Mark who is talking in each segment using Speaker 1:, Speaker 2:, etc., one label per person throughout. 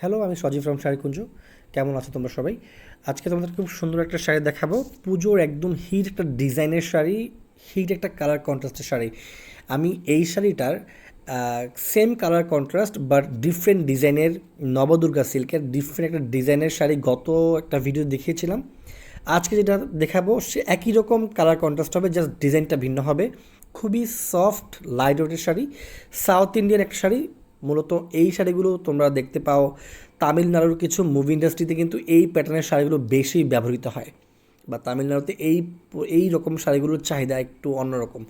Speaker 1: Hello আমি সজীব from Sharikunja কেমন আছো তোমরা সবাই? আজকে তোমাদের খুব সুন্দর একটা শাড়ি দেখাবো। পুজোর একদম হিট একটা ডিজাইনের শাড়ি হিট একটা কালার কন্ট্রাস্টের শাড়ি। আমি এই শাড়িটার same colour contrast but different ডিজাইনের নবদুর্গা সিল্কের ডিফারেন্ট একটা ডিজাইনের শাড়ি গত একটা ভিডিও দেখিয়েছিলাম। আজকে যেটা দেখাবো, সে একই রকম কালার কন্ট্রাস্ট হবে জাস্ট ডিজাইনটা ভিন্ন হবে। খুবই সফট লাইট ওয়েটের শাড়ি। সাউথ ইন্ডিয়ান একটা শাড়ি মূলত এই শাড়িগুলো তোমরা দেখতে পাও। তামিলনাড়ুর কিছু মুভি ইন্ডাস্ট্রিতে কিন্তু এই প্যাটার্নের শাড়িগুলো বেশি ব্যবহৃত হয়। বা তামিলনাড়ুতে এই এই রকম শাড়িগুলোর চাহিদা একটু অন্যরকম।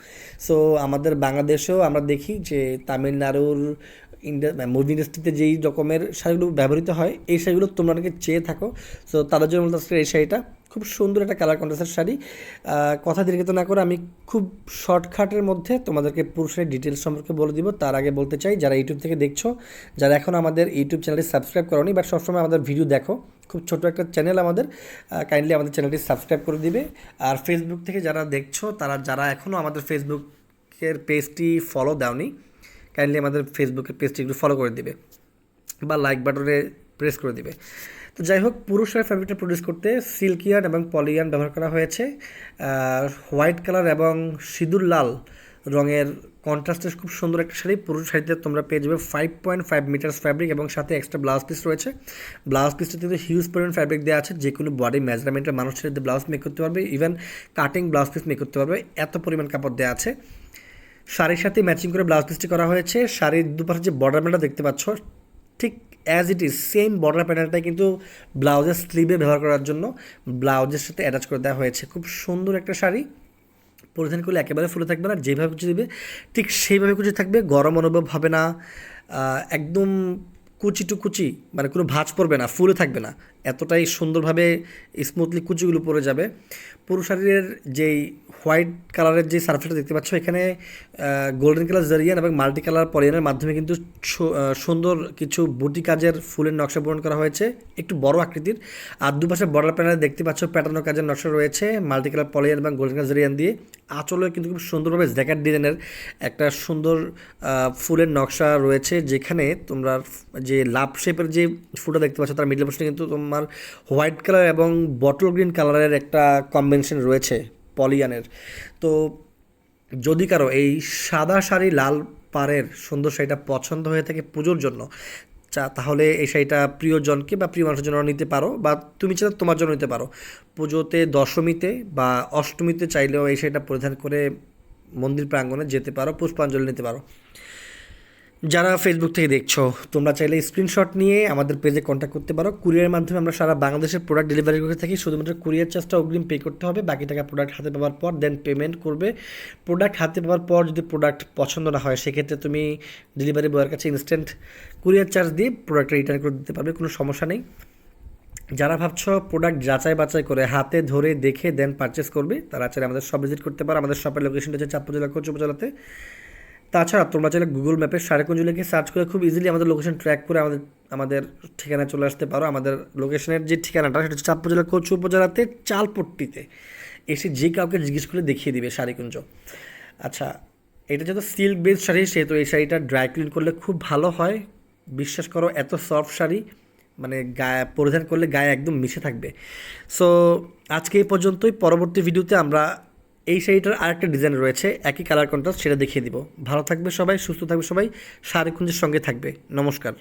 Speaker 1: সো আমাদের বাংলাদেশেও আমরা দেখি যে তামিলনাড়ুর ইন্ডা মুভি ইন্ডাস্ট্রিতে যেই রকমের শাড়িগুলো ব্যবহৃত হয়, এই শাড়িগুলো তোমরা অনেকে চেয়ে থাকো। সো তাদের জন্য এই শাড়িটা খুব সুন্দর একটা কালার কন্ট্রাস্টের শাড়ি। কথা দীর্ঘিত না করে আমি খুব শর্টকাটের মধ্যে তোমাদেরকে পুরুষের ডিটেলস সম্পর্কে বলে দিব। তার আগে বলতে চাই, যারা ইউটিউব থেকে দেখছ, যারা এখন আমাদের ইউটিউব চ্যানেলটি সাবস্ক্রাইব করোনি বাট সবসময় আমাদের ভিডিও দেখো, খুব ছোট একটা চ্যানেল আমাদের কাইন্ডলি আমাদের চ্যানেলটি সাবস্ক্রাইব করে দিবে। আর ফেসবুক থেকে যারা দেখছ, তারা যারা এখনও আমাদের ফেসবুকের পেজটি ফলো দাওনি কাইন্ডলি আমাদের ফেসবুকের পেজটি একটু ফলো করে দিবে বা লাইক বাটনে প্রেস করে দিবে। তো যাই হোক পুরুষের ফ্যাব্রিকটা প্রডিউস করতে সিল্কিয়ান এবং পলিয়ান ব্যবহার করা হয়েছে। হোয়াইট কালার এবং সিঁদুর লাল রঙের কন্ট্রাস্টের খুব সুন্দর একটা শাড়ি। পুরুষ শাড়িতে তোমরা পেয়ে যাবে five point five metres fabric এবং সাথে এক্সট্রা ব্লাউজ পিস রয়েছে। ব্লাউজ পিসটা কিন্তু হিউজ পরিমাণ ফ্যাব্রিক দেওয়া আছে, যে কোনো বডি মেজারমেন্টের মানুষ ছেড়ে ব্লাউজ মেক করতে পারবে। Even cutting blouse piece make করতে পারবে। এত পরিমাণ কাপড় দেওয়া আছে। শাড়ির সাথে ম্যাচিং করে ব্লাউজ পিসটি করা হয়েছে। শাড়ির দুপাশে যে বর্ডার প্যানেলটা দেখতে পাচ্ছ ঠিক as it is same border প্যাটার্নটাই কিন্তু ব্লাউজের স্লিভে ব্যবহার করার জন্য ব্লাউজের সাথে অ্যাটাচ করে দেওয়া হয়েছে। খুব সুন্দর একটা শাড়ি। পরিধান করলে একেবারে ফুলে থাকবে না, যেভাবে কুচি দেবে, ঠিক সেইভাবে কুচি থাকবে, গরম অনুভব হবে না। একদম কুচি টু কুচি মানে কোনো ভাঁজ পড়বে না, ফুলে থাকবে না। এতটাই সুন্দরভাবে স্মুথলি কুচিগুলো পড়ে যাবে। পুরো শাড়ির যেই হোয়াইট কালারের যে সার্ফেসটা দেখতে পাচ্ছ, এখানে গোল্ডেন কালার জারিয়ান এবং মাল্টি কালার পরিয়ানের মাধ্যমে কিন্তু সুন্দর কিছু বুটি কাজের ফুলের নকশা পূরণ করা হয়েছে। একটু বড় আকৃতির। আর দুপাশে বর্ডার প্যানেলে দেখতে পাচ্ছ প্যাটার্ন কাজের নকশা রয়েছে মাল্টি কালার পলিয়ান এবং গোল্ডেন কালার জারিয়ান দিয়ে। আঁচলে কিন্তু খুব সুন্দরভাবে জ্যাকেট ডিজাইনের একটা সুন্দর ফুলের নকশা রয়েছে, যেখানে তোমরা যে লাভ শেপের যে ফুলটা দেখতে পাচ্ছ, তার মিডল পোর্শনে কিন্তু তোমার হোয়াইট কালার এবং বটল গ্রিন কালারের একটা কম্বিনেশন রয়েছে পলিয়ানের তো যদি কারও এই সাদা শাড়ি লাল পাড়ের সুন্দর শাড়িটা পছন্দ হয়ে থাকে পুজোর জন্য, চা, তাহলে এই শাড়িটা প্রিয়জনকে বা প্রিয় মানুষের জন্য নিতে পারো বা তুমি চাইলে তোমার জন্য নিতে পারো। পুজোতে দশমীতে বা অষ্টমীতে চাইলেও এই শাড়িটা পরিধান করে মন্দির প্রাঙ্গণে যেতে পারো, পুষ্পাঞ্জলি নিতে পারো। যারা ফেসবুক থেকে দেখছ, তোমরা চাইলে স্ক্রিনশট নিয়ে আমাদের পেজে কন্ট্যাক্ট করতে পারো। কুরিয়ারের মাধ্যমে আমরা সারা বাংলাদেশের প্রোডাক্ট ডেলিভারি করে থাকি। শুধুমাত্র কুরিয়ার চার্জটা অগ্রিম পে করতে হবে। বাকি টাকা প্রোডাক্ট হাতে পাওয়ার পর দেন পেমেন্ট করবে। প্রোডাক্ট হাতে পাওয়ার পর যদি প্রোডাক্ট পছন্দ না হয়, সেক্ষেত্রে তুমি ডেলিভারি বয়ের কাছে ইনস্ট্যান্ট কুরিয়ার চার্জ দিয়ে প্রোডাক্টটা রিটার্ন করে দিতে পারবে। কোনো সমস্যা নেই। যারা ভাবছ প্রোডাক্ট যাচাই বাছাই করে হাতে ধরে দেখে দেন পারচেস করবে, তারা চাইলে আমাদের সব ভিজিট করতে পারো। আমাদের শপের লোকেশনটা হচ্ছে চাঁদপুর জেলা কোচ উপজেলাতে। তাছাড়া তোমরা চাইলে গুগল ম্যাপে সারেকুঞ্জ লিখে সার্চ করে খুব ইজিলি আমাদের লোকেশন ট্র্যাক করে আমাদের আমাদের ঠিকানায় চলে আসতে পারো। আমাদের লোকেশনের যে ঠিকানাটা, সেটা চাঁদপুর জেলার কোচ উপজেলাতে চালপট্টিতে। এসে যে কাউকে জিজ্ঞেস করে দেখিয়ে দিবে শাড়িকুঞ্জ আচ্ছা এটা যেহেতু সিল্ক বেস শাড়ি, সেহেতু এই শাড়িটা ড্রাই ক্লিন করলে খুব ভালো হয়। বিশ্বাস করো, এত সফট শাড়ি মানে গায়ে, পরিধান করলে গায়ে একদম মিশে থাকবে। সো আজকে এই পর্যন্তই। পরবর্তী ভিডিওতে আমরা এই শাড়িটার আরেকটা ডিজাইন রয়েছে, একই কালার কন্ট্রাস্ট সেটা দেখিয়ে দিব। ভালো থাকবে সবাই, সুস্থ থাকবে সবাই শাড়ি কুঞ্জের সঙ্গে থাকবে। নমস্কার।